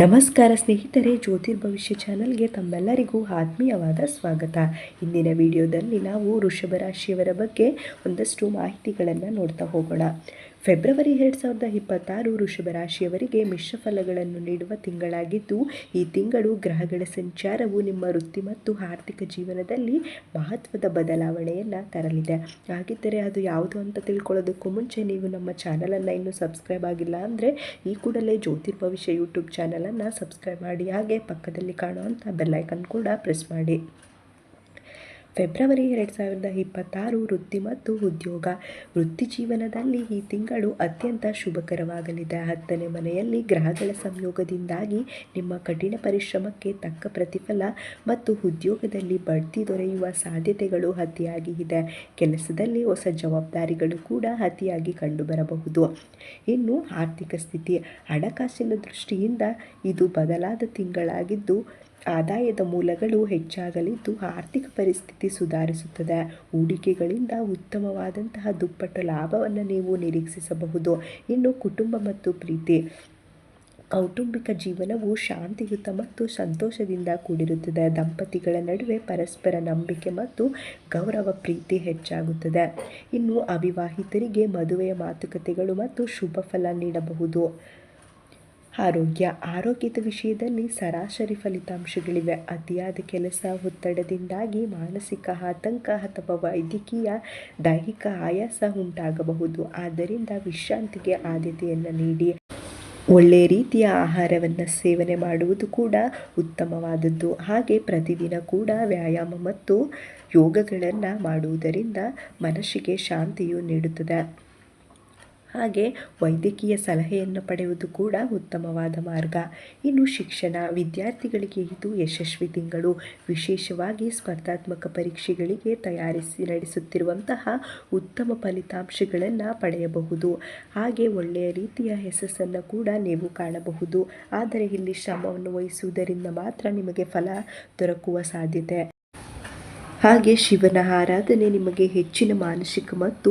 ನಮಸ್ಕಾರ ಸ್ನೇಹಿತರೆ ಜ್ಯೋತಿರ್ಭವಿಷ್ಯ ಚಾನಲ್ಗೆ ತಮ್ಮೆಲ್ಲರಿಗೂ ಆತ್ಮೀಯವಾದ ಸ್ವಾಗತ. ಇಂದಿನ ವಿಡಿಯೋದಲ್ಲಿ ನಾವು ವೃಷಭ ರಾಶಿಯವರ ಬಗ್ಗೆ ಒಂದಷ್ಟು ಮಾಹಿತಿಗಳನ್ನು ನೋಡ್ತಾ ಹೋಗೋಣ. ಫೆಬ್ರವರಿ ಎರಡು ಸಾವಿರದ ಇಪ್ಪತ್ತಾರು ವೃಷಭ ರಾಶಿಯವರಿಗೆ ಮಿಶ್ರ ಫಲಗಳನ್ನು ನೀಡುವ ತಿಂಗಳಾಗಿದ್ದು, ಈ ತಿಂಗಳು ಗ್ರಹಗಳ ಸಂಚಾರವು ನಿಮ್ಮ ವೃತ್ತಿ ಮತ್ತು ಆರ್ಥಿಕ ಜೀವನದಲ್ಲಿ ಮಹತ್ವದ ಬದಲಾವಣೆಯನ್ನು ತರಲಿದೆ. ಹಾಗಿದ್ದರೆ ಅದು ಯಾವುದು ಅಂತ ತಿಳ್ಕೊಳ್ಳೋದಕ್ಕೂ ಮುಂಚೆ ನೀವು ನಮ್ಮ ಚಾನಲನ್ನು ಇನ್ನೂ ಸಬ್ಸ್ಕ್ರೈಬ್ ಆಗಿಲ್ಲ ಅಂದರೆ ಈ ಕೂಡಲೇ ಜ್ಯೋತಿರ್ಭವಿಷ್ಯ ಯೂಟ್ಯೂಬ್ ಚಾನಲನ್ನು ಸಬ್ಸ್ಕ್ರೈಬ್ ಮಾಡಿ, ಹಾಗೆ ಪಕ್ಕದಲ್ಲಿ ಕಾಣುವಂಥ ಬೆಲ್ಲೈಕನ್ ಕೂಡ ಪ್ರೆಸ್ ಮಾಡಿ. ಫೆಬ್ರವರಿ ಎರಡು ಸಾವಿರದ ಇಪ್ಪತ್ತಾರು ವೃತ್ತಿ ಮತ್ತು ಉದ್ಯೋಗ. ವೃತ್ತಿ ಜೀವನದಲ್ಲಿ ಈ ತಿಂಗಳು ಅತ್ಯಂತ ಶುಭಕರವಾಗಲಿದೆ. ಹತ್ತನೇ ಮನೆಯಲ್ಲಿ ಗ್ರಹಗಳ ಸಂಯೋಗದಿಂದಾಗಿ ನಿಮ್ಮ ಕಠಿಣ ಪರಿಶ್ರಮಕ್ಕೆ ತಕ್ಕ ಪ್ರತಿಫಲ ಮತ್ತು ಉದ್ಯೋಗದಲ್ಲಿ ಬಡ್ತಿ ದೊರೆಯುವ ಸಾಧ್ಯತೆಗಳು ಅತಿಯಾಗಿ ಇದೆ. ಕೆಲಸದಲ್ಲಿ ಹೊಸ ಜವಾಬ್ದಾರಿಗಳು ಕೂಡ ಅತಿಯಾಗಿ ಕಂಡುಬರಬಹುದು. ಇನ್ನು ಆರ್ಥಿಕ ಸ್ಥಿತಿ. ಹಣಕಾಸಿನ ದೃಷ್ಟಿಯಿಂದ ಇದು ಬದಲಾದ ತಿಂಗಳಾಗಿದ್ದು ಆದಾಯದ ಮೂಲಗಳು ಹೆಚ್ಚಾಗಲಿದ್ದು ಆರ್ಥಿಕ ಪರಿಸ್ಥಿತಿ ಸುಧಾರಿಸುತ್ತದೆ. ಹೂಡಿಕೆಗಳಿಂದ ಉತ್ತಮವಾದಂತಹ ದುಪ್ಪಟ್ಟು ಲಾಭವನ್ನು ನೀವು ನಿರೀಕ್ಷಿಸಬಹುದು. ಇನ್ನು ಕುಟುಂಬ ಮತ್ತು ಪ್ರೀತಿ. ಕೌಟುಂಬಿಕ ಜೀವನವು ಶಾಂತಿಯುತ ಮತ್ತು ಸಂತೋಷದಿಂದ ಕೂಡಿರುತ್ತದೆ. ದಂಪತಿಗಳ ನಡುವೆ ಪರಸ್ಪರ ನಂಬಿಕೆ ಮತ್ತು ಗೌರವ, ಪ್ರೀತಿ ಹೆಚ್ಚಾಗುತ್ತದೆ. ಇನ್ನು ಅವಿವಾಹಿತರಿಗೆ ಮದುವೆಯ ಮಾತುಕತೆಗಳು ಮತ್ತು ಶುಭ ಫಲ ನೀಡಬಹುದು. ಆರೋಗ್ಯ, ಆರೋಗ್ಯದ ವಿಷಯದಲ್ಲಿ ಸರಾಸರಿ ಫಲಿತಾಂಶಗಳಿವೆ. ಅತಿಯಾದ ಕೆಲಸ, ಒತ್ತಡದಿಂದಾಗಿ ಮಾನಸಿಕ ಆತಂಕ ಅಥವಾ ವೈದ್ಯಕೀಯ ದೈಹಿಕ ಆಯಾಸ ಉಂಟಾಗಬಹುದು. ಆದ್ದರಿಂದ ವಿಶ್ರಾಂತಿಗೆ ಆದ್ಯತೆಯನ್ನು ನೀಡಿ. ಒಳ್ಳೆಯ ರೀತಿಯ ಆಹಾರವನ್ನು ಸೇವನೆ ಮಾಡುವುದು ಕೂಡ ಉತ್ತಮವಾದದ್ದು. ಹಾಗೆ ಪ್ರತಿದಿನ ಕೂಡ ವ್ಯಾಯಾಮ ಮತ್ತು ಯೋಗಗಳನ್ನು ಮಾಡುವುದರಿಂದ ಮನಸ್ಸಿಗೆ ಶಾಂತಿಯು ನೀಡುತ್ತದೆ. ಹಾಗೆ ವೈದ್ಯಕೀಯ ಸಲಹೆಯನ್ನು ಪಡೆಯುವುದು ಕೂಡ ಉತ್ತಮವಾದ ಮಾರ್ಗ. ಇನ್ನು ಶಿಕ್ಷಣ, ವಿದ್ಯಾರ್ಥಿಗಳಿಗೆ ಇದು ಯಶಸ್ವಿ ತಿಂಗಳು. ವಿಶೇಷವಾಗಿ ಸ್ಪರ್ಧಾತ್ಮಕ ಪರೀಕ್ಷೆಗಳಿಗೆ ತಯಾರಿಸಿ ನಡೆಸುತ್ತಿರುವಂತಹ ಉತ್ತಮ ಫಲಿತಾಂಶಗಳನ್ನು ಪಡೆಯಬಹುದು. ಹಾಗೆ ಒಳ್ಳೆಯ ರೀತಿಯ ಯಶಸ್ಸನ್ನು ಕೂಡ ನೀವು ಕಾಣಬಹುದು. ಆದರೆ ಇಲ್ಲಿ ಶ್ರಮವನ್ನು ವಹಿಸುವುದರಿಂದ ಮಾತ್ರ ನಿಮಗೆ ಫಲ ದೊರಕುವ ಸಾಧ್ಯತೆ. ಹಾಗೆ ಶಿವನ ಆರಾಧನೆ ನಿಮಗೆ ಹೆಚ್ಚಿನ ಮಾನಸಿಕ ಮತ್ತು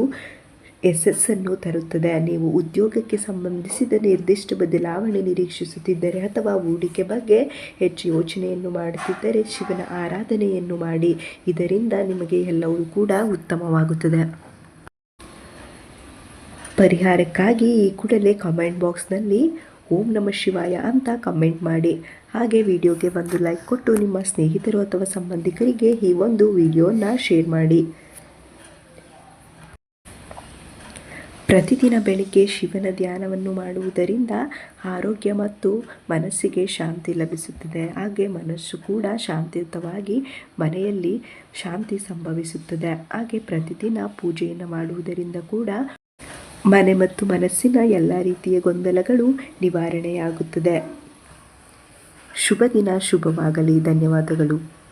ಯಶಸ್ಸನ್ನು ತರುತ್ತದೆ. ನೀವು ಉದ್ಯೋಗಕ್ಕೆ ಸಂಬಂಧಿಸಿದ ನಿರ್ದಿಷ್ಟ ಬದಲಾವಣೆ ನಿರೀಕ್ಷಿಸುತ್ತಿದ್ದರೆ ಅಥವಾ ಹೂಡಿಕೆ ಬಗ್ಗೆ ಹೆಚ್ಚು ಯೋಚನೆಯನ್ನು ಮಾಡುತ್ತಿದ್ದರೆ ಶಿವನ ಆರಾಧನೆಯನ್ನು ಮಾಡಿ. ಇದರಿಂದ ನಿಮಗೆ ಎಲ್ಲವೂ ಕೂಡ ಉತ್ತಮವಾಗುತ್ತದೆ. ಪರಿಹಾರಕ್ಕಾಗಿ ಈ ಕೂಡಲೇ ಕಮೆಂಟ್ ಬಾಕ್ಸ್ನಲ್ಲಿ ಓಂ ನಮ ಶಿವಾಯ ಅಂತ ಕಮೆಂಟ್ ಮಾಡಿ. ಹಾಗೆ ವಿಡಿಯೋಗೆ ಒಂದು ಲೈಕ್ ಕೊಟ್ಟು ನಿಮ್ಮ ಸ್ನೇಹಿತರು ಅಥವಾ ಸಂಬಂಧಿಕರಿಗೆ ಈ ಒಂದು ವಿಡಿಯೋನ ಶೇರ್ ಮಾಡಿ. ಪ್ರತಿದಿನ ಬೆಳಿಗ್ಗೆ ಶಿವನ ಧ್ಯಾನವನ್ನು ಮಾಡುವುದರಿಂದ ಆರೋಗ್ಯ ಮತ್ತು ಮನಸ್ಸಿಗೆ ಶಾಂತಿ ಲಭಿಸುತ್ತದೆ. ಹಾಗೆ ಮನಸ್ಸು ಕೂಡ ಶಾಂತಿಯುತವಾಗಿ ಮನೆಯಲ್ಲಿ ಶಾಂತಿ ಸಂಭವಿಸುತ್ತದೆ. ಹಾಗೆ ಪ್ರತಿದಿನ ಪೂಜೆಯನ್ನು ಮಾಡುವುದರಿಂದ ಕೂಡ ಮನೆ ಮತ್ತು ಮನಸ್ಸಿನ ಎಲ್ಲ ರೀತಿಯ ಗೊಂದಲಗಳು ನಿವಾರಣೆಯಾಗುತ್ತದೆ. ಶುಭ ದಿನ, ಶುಭವಾಗಲಿ. ಧನ್ಯವಾದಗಳು.